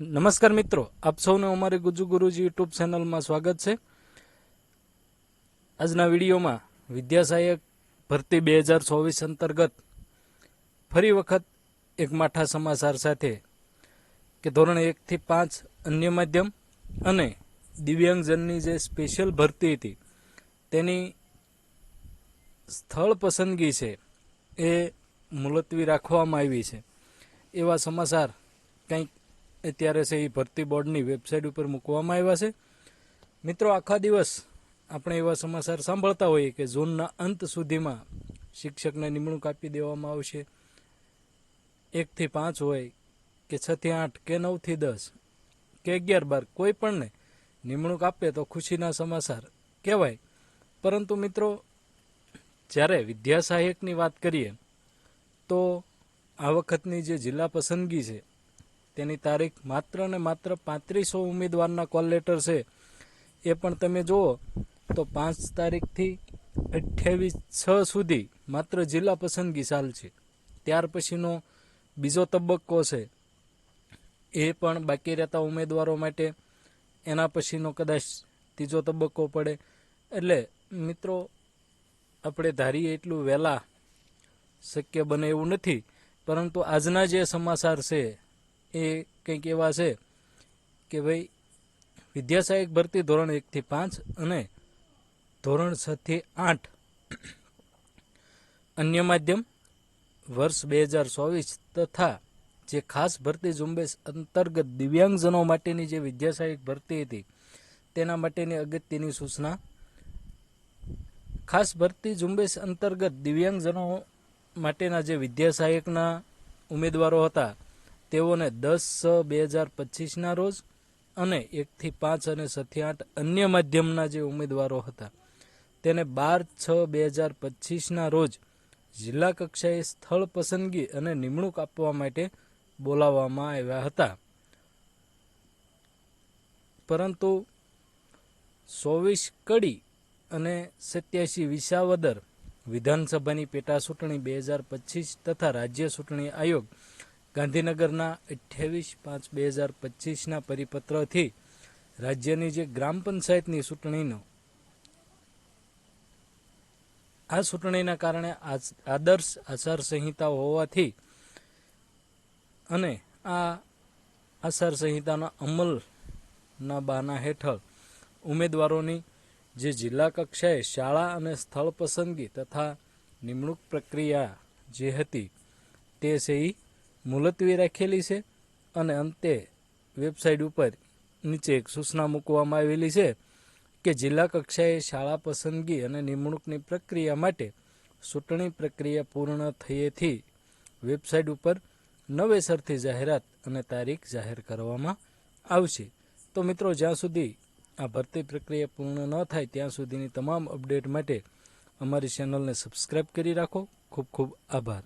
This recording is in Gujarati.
નમસ્કાર મિત્રો, આપ સૌને અમારી ગુજુ ગુરુજી યુટ્યુબ ચેનલમાં સ્વાગત છે. આજના વિડીયોમાં વિદ્યાસહાયક ભરતી બે હજાર ચોવીસ અંતર્ગત ફરી વખત એક માઠા સમાચાર સાથે કે ધોરણ એકથી પાંચ અન્ય માધ્યમ અને દિવ્યાંગજનની જે સ્પેશિયલ ભરતી હતી, તેની સ્થળ પસંદગી છે એ મુલતવી રાખવામાં આવી છે. એવા સમાચાર કંઈક અત્યારે છે એ ભરતી બોર્ડની વેબસાઇટ ઉપર મૂકવામાં આવ્યા છે. મિત્રો, આખા દિવસ આપણે એવા સમાચાર સાંભળતા હોઈએ કે ઝોનના અંત સુધીમાં શિક્ષકને નિમણૂક આપી દેવામાં આવશે. એકથી પાંચ હોય કે છથી આઠ કે નવથી દસ કે અગિયાર બાર કોઈ પણને નિમણૂક આપે તો ખુશીના સમાચાર કહેવાય. પરંતુ મિત્રો, જ્યારે વિદ્યા સહાયકની વાત કરીએ, તો આ વખતની જે જિલ્લા પસંદગી છે તેની તારીખ માત્ર ને માત્ર પાંત્રીસો ઉમેદવારના કોલ લેટર છે. એ પણ તમે જુઓ, તો પાંચ તારીખથી અઠ્યાવીસ છ સુધી માત્ર જિલ્લા પસંદગી ચાલશે ત્યાર પછીનો બીજો તબક્કો છે. એ પણ બાકી રહેતા ઉમેદવારો માટે. એના પછીનો કદાચ ત્રીજો તબક્કો પડે. એટલે મિત્રો, આપણે ધારીએ એટલું વહેલા શક્ય બને એવું નથી, પરંતુ આજના જે સમાચાર છે એ કંઈક એવા છે કે ભાઈ વિદ્યા સહાયક ભરતી ધોરણ એકથી પાંચ અને ધોરણ છથી આઠ. અન્ય માધ્યમ, વર્ષ બે હજાર ચોવીસ તથા જે ખાસ ભરતી ઝુંબેશ અંતર્ગત દિવ્યાંગજનો માટેની જે વિદ્યા સહાયક ભરતી હતી, તેના માટેની અગત્યની સૂચના. ખાસ ભરતી ઝુંબેશ અંતર્ગત દિવ્યાંગજનો માટેના જે વિદ્યા સહાયકના ઉમેદવારો હતા તેઓને દસ છ બે હજાર પચીસના રોજ અને એકથી પાંચ અને સથી આઠ અન્ય માધ્યમના જે ઉમેદવારો હતા, તેને બાર છ બે હજાર પચીસના રોજ જિલ્લા કક્ષાએ સ્થળ પસંદગી અને નિમણૂક આપવા માટે બોલાવવામાં આવ્યા હતા. પરંતુ ચોવીસ કડી અને સત્યાસી વિસાવદર વિધાનસભાની પેટા ચૂંટણી બે હજાર પચીસ તથા રાજ્ય ચૂંટણી આયોગ ગાંધીનગરના અઠ્યાવીસ પાંચ બે હજાર પચીસના પરિપત્રથી રાજ્યની જે ગ્રામ પંચાયતની ચૂંટણીનો આ ચૂંટણીના કારણે આદર્શ આચારસંહિતા હોવાથી અને આ આચારસંહિતાના અમલના બાના હેઠળ ઉમેદવારોની જે જિલ્લા કક્ષાએ શાળા અને સ્થળ પસંદગી તથા નિમણૂક પ્રક્રિયા જે હતી તે છે એ મુલતવી રાખેલી છે અને અંતે વેબસાઇટ ઉપર નીચે એક સૂચના મૂકવામાં આવેલી છે કે જિલ્લા કક્ષાએ શાળા પસંદગી અને નિમણૂકની પ્રક્રિયા માટે ચૂંટણી પ્રક્રિયા પૂર્ણ થયેથી વેબસાઇટ ઉપર નવેસરથી જાહેરાત અને તારીખ જાહેર કરવામાં આવશે. તો મિત્રો, જ્યાં સુધી આ ભરતી પ્રક્રિયા પૂર્ણ ન થાય, ત્યાં સુધીની તમામ અપડેટ માટે અમારી ચેનલને સબસ્ક્રાઈબ કરી રાખો. ખૂબ ખૂબ આભાર.